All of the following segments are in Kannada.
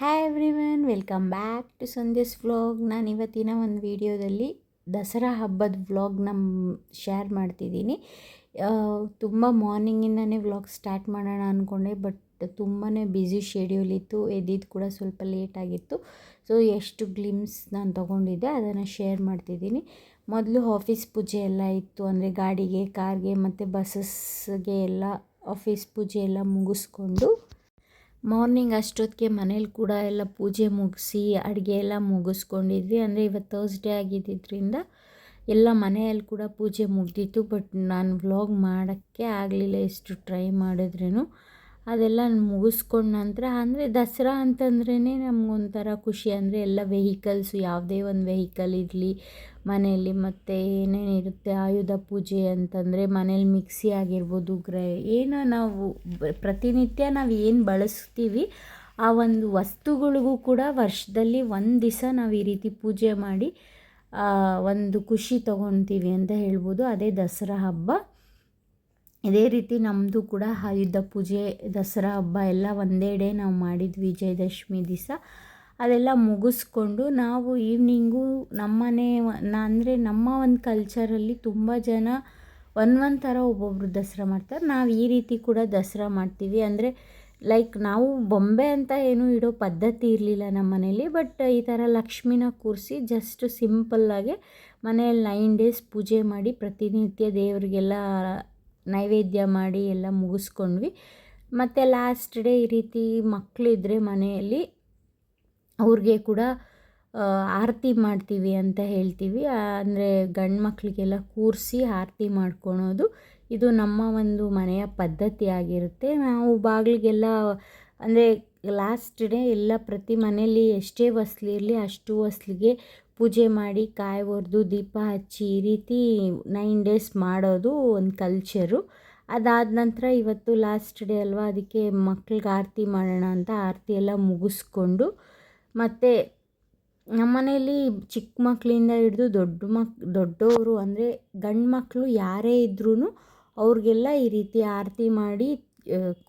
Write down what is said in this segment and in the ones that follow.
Hi everyone welcome back to Sandesh vlog ನಾನು ಇವತ್ತಿನ ಒಂದು ವಿಡಿಯೋದಲ್ಲಿ ದಸರಾ ಹಬ್ಬದ ವ್ಲಾಗ್ನ ಶೇರ್ ಮಾಡ್ತಿದ್ದೀನಿ. ತುಂಬ ಮಾರ್ನಿಂಗಿಂದನೇ ವ್ಲಾಗ್ ಸ್ಟಾರ್ಟ್ ಮಾಡೋಣ ಅಂದ್ಕೊಂಡೆ ಬಟ್ ತುಂಬಾ ಬ್ಯುಸಿ ಶೆಡ್ಯೂಲ್ ಇತ್ತು ಎದ್ದಿದ್ದು ಕೂಡ ಸ್ವಲ್ಪ ಲೇಟ್ ಆಗಿತ್ತು. ಸೊ ಎಷ್ಟು ಗ್ಲಿಮ್ಸ್ ನಾನು ತೊಗೊಂಡಿದ್ದೆ, ಅದನ್ನು ಶೇರ್ ಮಾಡ್ತಿದ್ದೀನಿ. ಮೊದಲು ಆಫೀಸ್ ಪೂಜೆ ಎಲ್ಲ ಇತ್ತು, ಅಂದರೆ ಗಾಡಿಗೆ ಕಾರ್ಗೆ ಮತ್ತು ಬಸ್ಸಸ್ಗೆ ಎಲ್ಲ ಆಫೀಸ್ ಪೂಜೆ ಎಲ್ಲ ಮುಗಿಸ್ಕೊಂಡು ಮಾರ್ನಿಂಗ್ ಅಷ್ಟೊತ್ತಿಗೆ ಮನೇಲಿ ಕೂಡ ಎಲ್ಲ ಪೂಜೆ ಮುಗಿಸಿ ಅಡುಗೆ ಎಲ್ಲ ಮುಗಿಸ್ಕೊಂಡಿದ್ವಿ. ಅಂದರೆ ಇವತ್ತು ತರ್ಸ್ಡೇ ಆಗಿದ್ದರಿಂದ ಎಲ್ಲ ಮನೆಯಲ್ಲಿ ಕೂಡ ಪೂಜೆ ಮುಗ್ದಿತ್ತು. ಬಟ್ ನಾನು ವ್ಲಾಗ್ ಮಾಡೋಕ್ಕೆ ಆಗಲಿಲ್ಲ, ಎಷ್ಟು ಟ್ರೈ ಮಾಡಿದ್ರೂ ಅದೆಲ್ಲ ಮುಗಿಸ್ಕೊಂಡ ನಂತರ, ಅಂದರೆ ದಸರಾ ಅಂತಂದ್ರೇ ನಮಗೊಂಥರ ಖುಷಿ. ಅಂದರೆ ಎಲ್ಲ ವೆಹಿಕಲ್ಸು, ಯಾವುದೇ ಒಂದು ವೆಹಿಕಲ್ ಇರಲಿ, ಮನೆಯಲ್ಲಿ ಮತ್ತು ಏನೇನಿರುತ್ತೆ ಆಯುಧ ಪೂಜೆ ಅಂತಂದರೆ ಮನೇಲಿ ಮಿಕ್ಸಿ ಆಗಿರ್ಬೋದು, ಗ್ರೈ, ಏನೋ ನಾವು ಪ್ರತಿನಿತ್ಯ ನಾವು ಏನು ಬಳಸ್ತೀವಿ, ಆ ಒಂದು ವಸ್ತುಗಳಿಗೂ ಕೂಡ ವರ್ಷದಲ್ಲಿ ಒಂದು ದಿವಸ ನಾವು ಈ ರೀತಿ ಪೂಜೆ ಮಾಡಿ ಒಂದು ಖುಷಿ ತೊಗೊತೀವಿ ಅಂತ ಹೇಳ್ಬೋದು. ಅದೇ ದಸರಾ ಹಬ್ಬ. ಇದೇ ರೀತಿ ನಮ್ಮದು ಕೂಡ ಆಯುಧ ಪೂಜೆ, ದಸರಾ ಹಬ್ಬ ಎಲ್ಲ ಒಂದೇ ಡೇ ನಾವು ಮಾಡಿದ್ವಿ ವಿಜಯದಶಮಿ ದಿವಸ. ಅದೆಲ್ಲ ಮುಗಿಸ್ಕೊಂಡು ನಾವು ಈವ್ನಿಂಗು ನಮ್ಮನೆ ಅಂದರೆ ನಮ್ಮ ಒಂದು ಕಲ್ಚರಲ್ಲಿ ತುಂಬ ಜನ ಒಂದೊಂದು ಥರ ಒಬ್ಬೊಬ್ಬರು ದಸರಾ ಮಾಡ್ತಾರೆ. ನಾವು ಈ ರೀತಿ ಕೂಡ ದಸರಾ ಮಾಡ್ತೀವಿ. ಅಂದರೆ ಲೈಕ್ ನಾವು ಬೊಂಬೆ ಅಂತ ಏನು ಇಡೋ ಪದ್ಧತಿ ಇರಲಿಲ್ಲ ನಮ್ಮ ಮನೇಲಿ ಬಟ್ ಈ ಥರ ಲಕ್ಷ್ಮಿನ ಕೂರಿಸಿ ಜಸ್ಟ್ ಸಿಂಪಲ್ಲಾಗೆ ಮನೆಯಲ್ಲಿ ನೈನ್ ಡೇಸ್ ಪೂಜೆ ಮಾಡಿ ಪ್ರತಿನಿತ್ಯ ದೇವರಿಗೆಲ್ಲ ನೈವೇದ್ಯ ಮಾಡಿ ಎಲ್ಲ ಮುಗಿಸ್ಕೊಂಡ್ವಿ. ಮತ್ತು ಲಾಸ್ಟ್ ಡೇ ಈ ರೀತಿ ಮಕ್ಕಳಿದ್ರೆ ಮನೆಯಲ್ಲಿ ಅವ್ರಿಗೆ ಕೂಡ ಆರತಿ ಮಾಡ್ತೀವಿ ಅಂತ ಹೇಳ್ತೀವಿ. ಅಂದರೆ ಗಂಡು ಮಕ್ಕಳಿಗೆಲ್ಲ ಕೂರಿಸಿ ಆರತಿ ಮಾಡ್ಕೊಳೋದು ಇದು ನಮ್ಮ ಒಂದು ಮನೆಯ ಪದ್ಧತಿ ಆಗಿರುತ್ತೆ. ನಾವು ಬಾಗಿಲಿಗೆಲ್ಲ, ಅಂದರೆ ಲಾಸ್ಟ್ ಡೇ ಎಲ್ಲ ಪ್ರತಿ ಮನೆಯಲ್ಲಿ ಎಷ್ಟೇ ವಸ್ಲಿರಲಿ ಅಷ್ಟು ಹೊಸ್ಲಿಗೆ ಪೂಜೆ ಮಾಡಿ ಕಾಯಿ ಒರೆದು ದೀಪ ಹಚ್ಚಿ ಈ ರೀತಿ ನೈನ್ ಡೇಸ್ ಮಾಡೋದು ಒಂದು ಕಲ್ಚರು ಅದಾದ ನಂತರ ಇವತ್ತು ಲಾಸ್ಟ್ ಡೇ ಅಲ್ವಾ, ಅದಕ್ಕೆ ಮಕ್ಳಿಗೆ ಆರತಿ ಮಾಡೋಣ ಅಂತ ಆರತಿ ಎಲ್ಲ ಮುಗಿಸ್ಕೊಂಡು, ಮತ್ತು ನಮ್ಮ ಮನೆಯಲ್ಲಿ ಚಿಕ್ಕ ಮಕ್ಕಳಿಂದ ಹಿಡಿದು ದೊಡ್ಡ ಮಕ್ ದೊಡ್ಡವರು ಅಂದರೆ ಗಂಡು ಮಕ್ಕಳು ಯಾರೇ ಇದ್ರೂ ಅವ್ರಿಗೆಲ್ಲ ಈ ರೀತಿ ಆರತಿ ಮಾಡಿ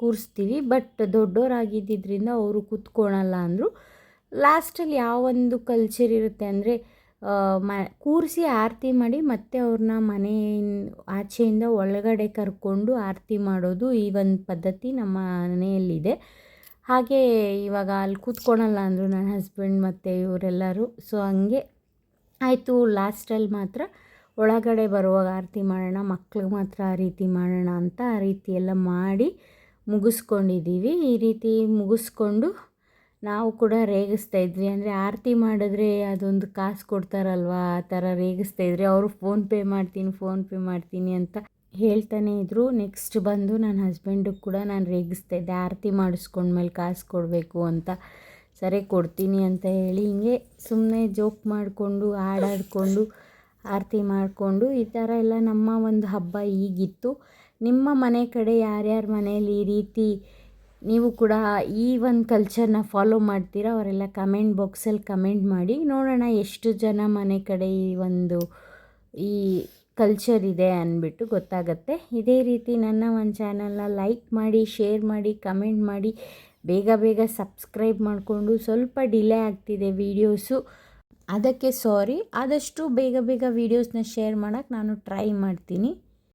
ಕೂರಿಸ್ತೀವಿ. ಬಟ್ ದೊಡ್ಡವರಾಗಿದ್ದರಿಂದ ಅವರು ಕೂತ್ಕೊಳಲ್ಲ ಅಂದರು. ಲಾಸ್ಟಲ್ಲಿ ಯಾವೊಂದು ಕಲ್ಚರ್ ಇರುತ್ತೆ ಅಂದರೆ ಮ, ಕೂರಿಸಿ ಆರತಿ ಮಾಡಿ ಮತ್ತೆ ಅವ್ರನ್ನ ಮನೆ ಆಚೆಯಿಂದ ಒಳಗಡೆ ಕರ್ಕೊಂಡು ಆರತಿ ಮಾಡೋದು ಈ ಒಂದು ಪದ್ಧತಿ ನಮ್ಮ ಮನೆಯಲ್ಲಿದೆ. ಹಾಗೆ ಇವಾಗ ಅಲ್ಲಿ ಕೂತ್ಕೊಳಲ್ಲ ಅಂದರು ನನ್ನ ಹಸ್ಬೆಂಡ್ ಮತ್ತು ಇವರೆಲ್ಲರೂ ಸೊ ಹಂಗೆ ಆಯಿತು ಲಾಸ್ಟಲ್ಲಿ ಮಾತ್ರ ಒಳಗಡೆ ಬರುವಾಗ ಆರತಿ ಮಾಡೋಣ, ಮಕ್ಳಿಗೆ ಮಾತ್ರ ಆ ರೀತಿ ಮಾಡೋಣ ಅಂತ ಆ ರೀತಿ ಎಲ್ಲ ಮಾಡಿ ಮುಗಿಸ್ಕೊಂಡಿದ್ದೀವಿ. ಈ ರೀತಿ ಮುಗಿಸ್ಕೊಂಡು ನಾವು ಕೂಡ ರೇಗಿಸ್ತಾ ಇದ್ವಿ. ಅಂದರೆ ಆರತಿ ಮಾಡಿದ್ರೆ ಅದೊಂದು ಕಾಸು ಕೊಡ್ತಾರಲ್ವಾ? ಆ ಥರ ರೇಗಿಸ್ತಾ ಇದ್ರಿ. ಅವರು ಫೋನ್ಪೇ ಮಾಡ್ತೀನಿ ಫೋನ್ಪೇ ಮಾಡ್ತೀನಿ ಅಂತ ಹೇಳ್ತಾನೆ ಇದ್ದರು ನೆಕ್ಸ್ಟ್ ಬಂದು ನನ್ನ ಹಸ್ಬೆಂಡಿಗೆ ಕೂಡ ನಾನು ರೇಗಿಸ್ತಾ ಇದ್ದೆ. ಆರತಿ ಮಾಡಿಸ್ಕೊಂಡ್ಮೇಲೆ ಕಾಸು ಕೊಡಬೇಕು ಅಂತ. ಸರಿ, ಕೊಡ್ತೀನಿ ಅಂತ ಹೇಳಿ ಹಿಂಗೆ ಸುಮ್ಮನೆ ಜೋಕ್ ಮಾಡಿಕೊಂಡು, ಹಾಡಾಡಿಕೊಂಡು, ಆರತಿ ಮಾಡಿಕೊಂಡು ಈ ಥರ ಎಲ್ಲ ನಮ್ಮ ಒಂದು ಹಬ್ಬ ಈಗಿತ್ತು. ನಿಮ್ಮ ಮನೆ ಕಡೆ ಯಾರ್ಯಾರ ಮನೆಯಲ್ಲಿ ಈ ರೀತಿ ನೀವು ಕೂಡ ಈ ಒಂದು ಕಲ್ಚರ್ನ ಫಾಲೋ ಮಾಡ್ತೀರಾ? ಅವರೆಲ್ಲ ಕಮೆಂಟ್ ಬಾಕ್ಸಲ್ಲಿ ಕಮೆಂಟ್ ಮಾಡಿ. ನೋಡೋಣ ಎಷ್ಟು ಜನ ಮನೆ ಕಡೆ ಈ ಒಂದು ಈ ಕಲ್ಚರ್ ಇದೆ ಅಂದ್ಬಿಟ್ಟು ಗೊತ್ತಾಗತ್ತೆ. ಇದೇ ರೀತಿ ನನ್ನ ಒಂದು ಚಾನಲ್ನ ಲೈಕ್ ಮಾಡಿ ಶೇರ್ ಮಾಡಿ ಕಮೆಂಟ್ ಮಾಡಿ, ಬೇಗ ಬೇಗ ಸಬ್ಸ್ಕ್ರೈಬ್ ಮಾಡಿಕೊಂಡು ಸ್ವಲ್ಪ ಡಿಲೇ ಆಗ್ತಿದೆ ವೀಡಿಯೋಸು ಅದಕ್ಕೆ ಸಾರಿ ಆದಷ್ಟು ಬೇಗ ಬೇಗ ವೀಡಿಯೋಸ್ನ ಶೇರ್ ಮಾಡೋಕ್ಕೆ ನಾನು ಟ್ರೈ ಮಾಡ್ತೀನಿ.